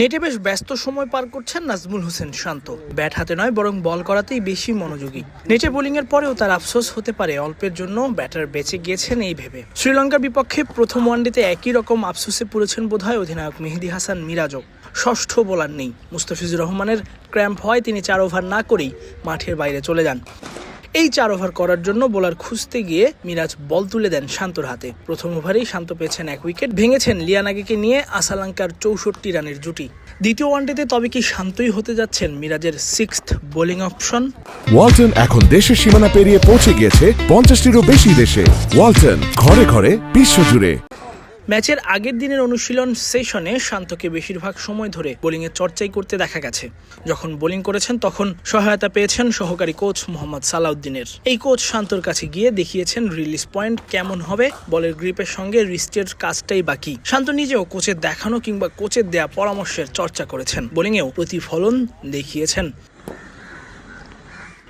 নেটে বেশ ব্যস্ত সময় পার করছেন নাজমুল হোসেন শান্ত। ব্যাট হাতে নয়, বরং বল করাতেই বেশি মনোযোগী। নেটে বোলিংয়ের পরেও তার আফসোস হতে পারে অল্পের জন্য, ব্যাটার বেঁচে গিয়েছেন এই ভেবে। শ্রীলঙ্কার বিপক্ষে প্রথম ওয়ানডেতে একই রকম আফসোসে পড়েছেন বোধহয় অধিনায়ক মেহেদি হাসান মিরাজও। ষষ্ঠ বোলার নেই। মুস্তাফিজুর রহমানের ক্র্যাম্প হয় তিনি চার ওভার না করেই মাঠের বাইরে চলে যান। এই চার ওভার করার জন্য বোলার খুঁজতে গিয়ে মিরাজ বল তুলে দেন শান্তর হাতে। প্রথম ওভারেই শান্ত পেয়েছেন এক উইকেট, ভেঙেছেন লিয়ানাগিকে নিয়ে আসালাঙ্কার চৌষট্টি রানের জুটি। দ্বিতীয় ওয়ানডেতে তবে কি শান্তই হতে যাচ্ছেন মিরাজের সিক্সথ বোলিং অপশন ওয়ালটন এখন দেশের সীমানা পেরিয়ে পৌঁছে গিয়েছে পঞ্চাশটিরও বেশি দেশে। ওয়ালটন ঘরে ঘরে বিশ্বজুড়ে। ম্যাচের আগের দিনের অনুশীলন সেশনে শান্তকে বেশিরভাগ সময় ধরে বোলিংয়ের চর্চাই করতে দেখা গেছে। যখন বোলিং করেছেন, তখন সহায়তা পেয়েছেন সহকারী কোচ মোহাম্মদ সালাউদ্দিনের। এই কোচ শান্তর কাছে গিয়ে দেখিয়েছেন রিলিজ পয়েন্ট কেমন হবে, বলের গ্রিপের সঙ্গে রিস্টের কাজটাই বাকি। শান্ত নিজেও কোচের দেখানো কিংবা কোচের দেয়া পরামর্শের চর্চা করেছেন। বোলিংয়েও প্রতিফলন দেখিয়েছেন।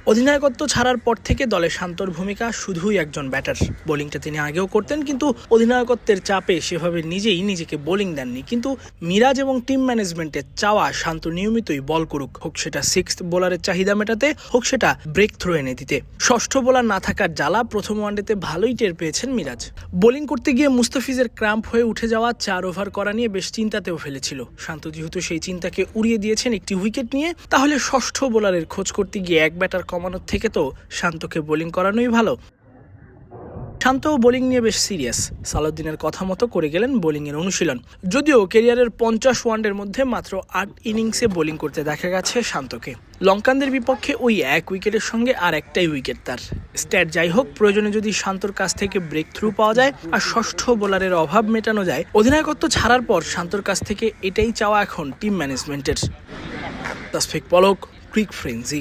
অধিনায়কত্ব ছাড়ার পর থেকে দলে শান্তর ভূমিকা শুধুই একজন ব্যাটার। বোলিংটা তিনি আগেও করতেন, কিন্তু অধিনায়কত্বের চাপে সেভাবে নিজেই নিজেকে বোলিং দেননি। কিন্তু মিরাজ এবং টিম ম্যানেজমেন্টের চাওয়া শান্ত নিয়মিতই বল করুক, হোক সেটা সিক্স বোলারের চাহিদা মেটাতে, হোক সেটা ব্রেক থ্রো এনে দিতে। ষষ্ঠ বোলার না থাকার জ্বালা প্রথম ওয়ানডেতে ভালোই টের পেয়েছেন মিরাজ। বোলিং করতে গিয়ে মুস্তাফিজের ক্রাম্প হয়ে উঠে যাওয়া চার ওভার করা নিয়ে বেশ চিন্তাতেও ফেলেছিল। শান্ত যেহেতু সেই চিন্তাকে উড়িয়ে দিয়েছেন একটি উইকেট নিয়ে, তাহলে ষষ্ঠ বোলারের খোঁজ করতে গিয়ে এক ব্যাটার কমানোর থেকে তো শান্তকে বোলিং করানোই ভালো। শান্ত বোলিং নিয়ে বেশ সিরিয়াস। সালাউদ্দিনের কথা মতো করে গেলেন বোলিংয়ের অনুশীলন। যদিও কেরিয়ারের পঞ্চাশ ওয়ানডের মধ্যে মাত্র আট ইনিংসে বোলিং করতে দেখা গেছে শান্তকে। লঙ্কানদের বিপক্ষে ওই এক উইকেটের সঙ্গে আর একটাই উইকেট তার। স্ট্যাট যাই হোক, প্রয়োজনে যদি শান্তর কাছ থেকে ব্রেক থ্রু পাওয়া যায় আর ষষ্ঠ বোলারের অভাব মেটানো যায়, অধিনায়কত্ব ছাড়ার পর শান্তর কাছ থেকে এটাই চাওয়া এখন টিম ম্যানেজমেন্টের। তাসফিক পলক, ক্রিক ফ্রেন্সি।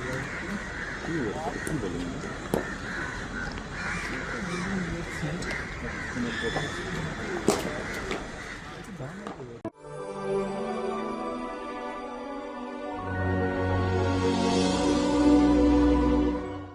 Thank you.